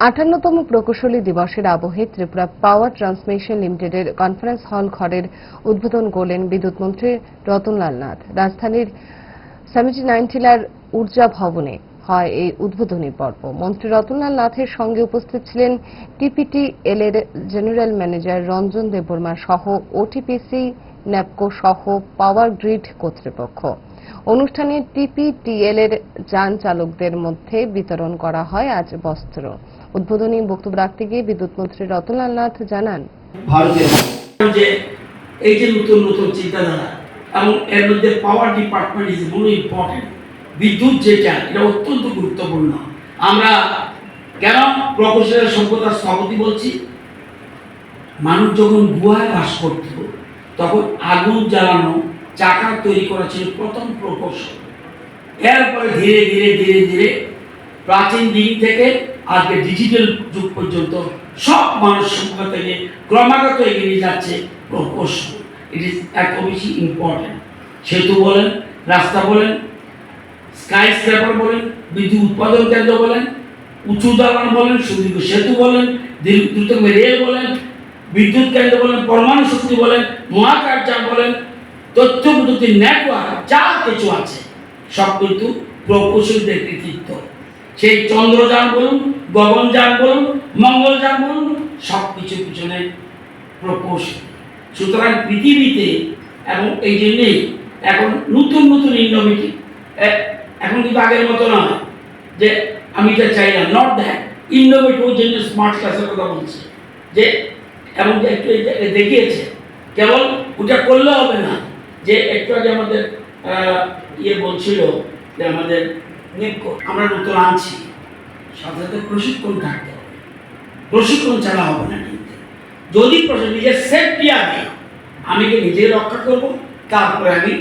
আটান্নতম প্রকৌশলী দিবসের আবহে ত্রিপুরা পাওয়ার ট্রান্সমিশন লিমিটেডের কনফারেন্স হল ঘরের উদ্বোধন করলেন বিদ্যুৎমন্ত্রী রতনলাল নাথ। রাজধানীর সেভেন্টি নাইন টিলার ঊর্জা ভবনে হয় এই উদ্বোধনী পর্ব। মন্ত্রী রতনলাল নাথের সঙ্গে উপস্থিত ছিলেন টিপিটিএল এর জেনারেল ম্যানেজার রঞ্জন দেববর্মা সহ ওটিপিসি ন্যাপকো সহ পাওয়ার গ্রিড কর্তৃপক্ষ। অনুষ্ঠানে টিপিটিএল এর যান চালকদের মধ্যে বিতরণ করা হয় আজ বস্ত্র। উদ্বোধনী বক্তব্য রাখতে গিয়ে বিদ্যুৎ মন্ত্রী রতনলাল নাথ জানান। এই যে নতুন নতুন চিন্তাধারা এবং এর মধ্যে power department is more important বিদ্যুৎ যেটা এটা অত্যন্ত গুরুত্বপূর্ণ। আমরা কেন প্রকৌশলের সভ্যতার স্থপতি বলছি? মানুষ যখন গুহায় বাস করত তখন আগুন জ্বালানো, চাকা তৈরি করা ছিল প্রথম প্রকৌশল। এরপরে ধীরে ধীরে ধীরে ধীরে প্রাচীন দিন থেকে আজকে ডিজিটাল যুগ পর্যন্ত সব মানুষ থেকে ক্রমাগত এগিয়ে যাচ্ছে প্রকৌশল। ইট ইজ এত বেশি ইম্পর্টেন্ট সেতু বলেন, রাস্তা বলেন স্কাই স্ক্র্যাপার বলেন, বিদ্যুৎ উৎপাদন কেন্দ্র বলেন, উঁচু দালান বলেন, সুদীর্ঘ সেতু বলেন দ্রুতগামী রেল বলেন বিদ্যুৎ কেন্দ্র বলেন, পরমাণু শক্তি বলেন মহাকাশযান বলেন, তথ্য, প্রযুক্তি নেটওয়ার্ক যা কিছু আছে, সব কিন্তু প্রকৌশলীদের কৃতিত্ব। সেই চন্দ্রযান বলুন, গগনযান বলুন, মঙ্গলযান বলুন, সব কিছু পিছনে প্রকৌশল। সুতরাং পৃথিবীতে এবং এই জন্যেই এখন নতুন নতুন ইনোভেটিভ এখন কিন্তু আগের মতো নয় যে আমি এটা চাইলাম নট দ্যাট ওই জন্য স্মার্ট ক্লাসের কথা বলছি, যে এবং একটু দেখিয়েছে, কেবল ওটা করলে হবে না। যে একটু আগে আমাদের ইয়ে বলছিল যে আমাদের আমরা নতুন আনছি। সাথে সাথে প্রশিক্ষণ থাকতে হবে। প্রশিক্ষণ ছাড়া হবে না কিন্তু। যদি নিজের সেফটি আগে, আমি কি নিজে রক্ষা করব? তারপরে আমি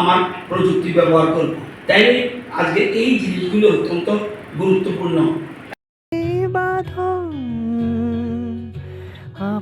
আমার প্রযুক্তি ব্যবহার করব। তাই আজকে এই জিনিসগুলো অত্যন্ত গুরুত্বপূর্ণ।